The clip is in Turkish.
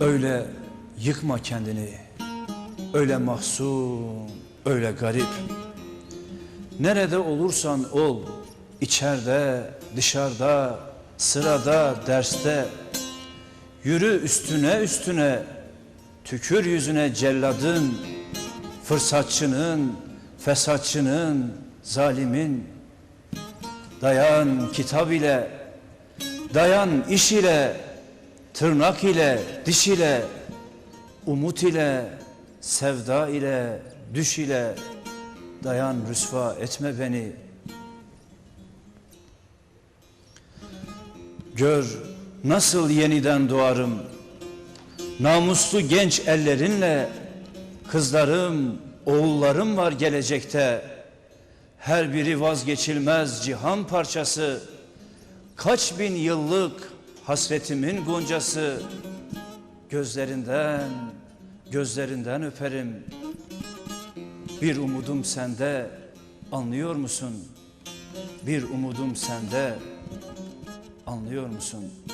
Öyle yıkma kendini. Öyle mahzun, öyle garip. Nerede olursan ol, içeride, dışarıda, sırada, derste. Yürü üstüne üstüne, tükür yüzüne celladın, fırsatçının, fesatçının, zalimin. Dayan kitap ile, dayan iş ile, tırnak ile, diş ile, umut ile, sevda ile, düş ile, dayan rüsva etme beni. Gör nasıl yeniden doğarım, namuslu genç ellerinle, kızlarım, oğullarım var gelecekte. Her biri vazgeçilmez cihan parçası, kaç bin yıllık hasretimin goncası. Gözlerinden, gözlerinden öperim. Bir umudum sende, anlıyor musun? Bir umudum sende, anlıyor musun?''